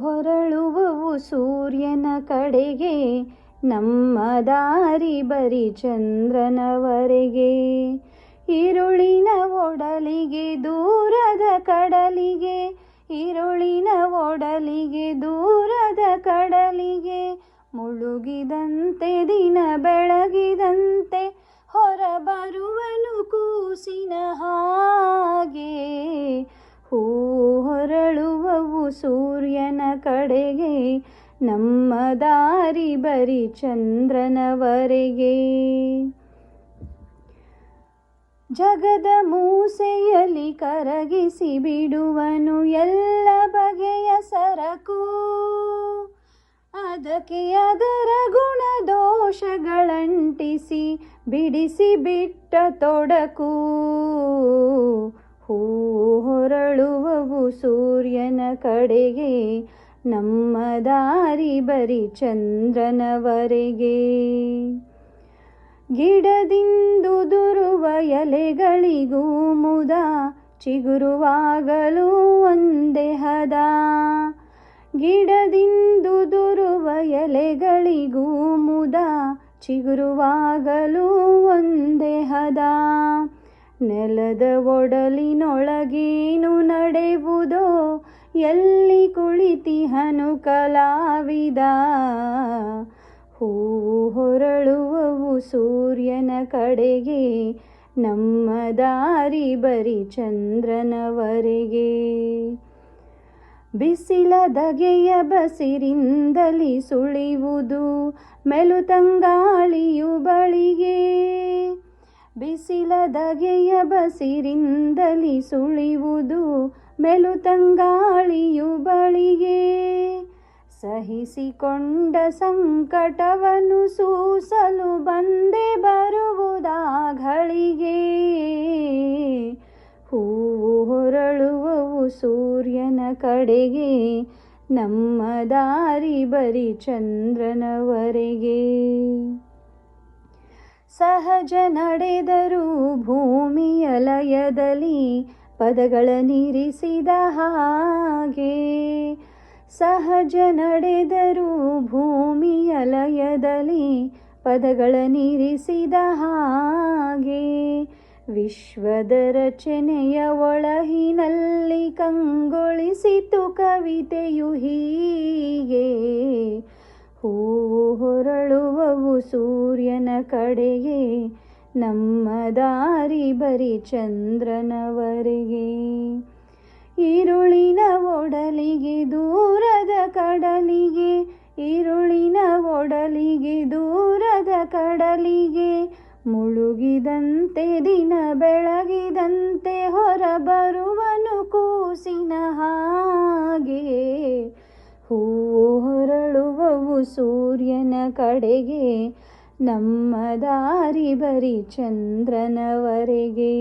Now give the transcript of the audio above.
ಹೊರಳುವವು ಸೂರ್ಯನ ಕಡೆಗೆ, ನಮ್ಮ ದಾರಿ ಬರಿ ಚಂದ್ರನವರೆಗೆ. ಇರುಳಿನ ಒಡಲಿಗೆ, ದೂರದ ಕಡಲಿಗೆ. ಇರುಳಿನ ಒಡಲಿಗೆ, ದೂರದ ಕಡಲಿಗೆ. ಮುಳುಗಿದಂತೆ, ದಿನ ಬೆಳಗಿದಂತೆ ಹೊರಬರುವನು ಕೂಸಿನ ಹಾಗೆ. ಹೂ ಸೂರ್ಯನ ಕಡೆಗೆ, ನಮ್ಮ ದಾರಿ ಬರಿ ಚಂದ್ರನವರೆಗೆ. ಜಗದ ಮೂಸೆಯಲ್ಲಿ ಕರಗಿಸಿ ಬಿಡುವನು ಎಲ್ಲ ಬಗೆಯ ಸರಕು. ಅದಕ್ಕೆ ಅದರ ಗುಣ ದೋಷಗಳಂಟಿಸಿ ಬಿಡಿಸಿ ಬಿಟ್ಟ ತೊಡಕು. ಹೂ ಹೊರಳುವವು ಸೂರ್ಯನ ಕಡೆಗೆ, ನಮ್ಮ ದಾರಿ ಬರಿ ಚಂದ್ರನವರೆಗೆ. ಗಿಡದಿಂದುದುರುವ ಎಲೆಗಳಿಗೂ ಮುದ, ಚಿಗುರುವಾಗಲೂ ಒಂದೇ ಹದ. ಗಿಡದಿಂದುದುರುವ ಎಲೆಗಳಿಗೂ ಮುದ, ಚಿಗುರುವಾಗಲೂ ಒಂದೇ ಹದ. ನೆಲದ ಒಡಲಿನೊಳಗೇನು ನಡೆವುದೋ, ಎಲ್ಲಿ ಕುಳಿತಿಹನು ಕಲಾವಿದ? ಹೂ ಹೊರಳುವವು ಸೂರ್ಯನ ಕಡೆಗೆ, ನಮ್ಮ ದಾರಿ ಬರಿ ಚಂದ್ರನವರೆಗೆ. ಬಿಸಿಲ ದಗೆಯ ಬಸಿರಿಂದಲಿ ಸುಳಿವುದು, ಮೆಲುತಂಗಾಳಿಯು ಬಳಿಗೆ. ಬಿಸಿಲ ದಗೆಯ ಬಸಿರಿಂದಲಿ ಸುಳಿವುದು ಮೆಲುತಂಗಾಳಿಯು ಬಳಿಗೆ. ಸಹಿಸಿಕೊಂಡ ಸಂಕಟವನ್ನು ಸೂಸಲು ಬಂದೆ ಬರುವುದಾಗಳಿಗೆ ಹೂವು ಹೊರಳುವವು ಸೂರ್ಯನ ಕಡೆಗೆ, ನಮ್ಮ ದಾರಿ ಬರಿ ಚಂದ್ರನವರೆಗೆ. ಸಹಜ ನಡೆದರು ಭೂಮಿಯ ಲಯದಲ್ಲಿ ಪದಗಳ ನಿರಿಸಿದ ಹಾಗೆ. ಸಹಜ ನಡೆದರು ಭೂಮಿಯ ಲಯದಲ್ಲಿ ಪದಗಳ ನಿರಿಸಿದ ಹಾಗೆ. ವಿಶ್ವದ ರಚನೆಯ ಒಳಹಿನಲ್ಲಿ ಕಂಗೊಳಿಸಿತು ಕವಿತೆಯು ಹೀಗೆ. ಸೂರ್ಯನ ಕಡೆಗೆ, ನಮ್ಮ ದಾರಿ ಬರಿ ಚಂದ್ರನವರಿಗೆ. ಈರುಳಿನ ಒಡಲಿಗೆ, ದೂರದ ಕಡಲಿಗೆ. ಈರುಳಿನ ಒಡಲಿಗೆ, ದೂರದ ಕಡಲಿಗೆ. ಮುಳುಗಿದಂತೆ, ದಿನ ಬೆಳಗಿದಂತೆ ಹೊರಬರುವನು ಕೂಸಿನ ಹಾಗೆ. ಹೂ ಹೊರಳುವವು ಸೂರ್ಯನ ಕಡೆಗೆ ನಮ್ಮ ದಾರಿ ಬರಿ ಚಂದ್ರನವರೆಗೆ.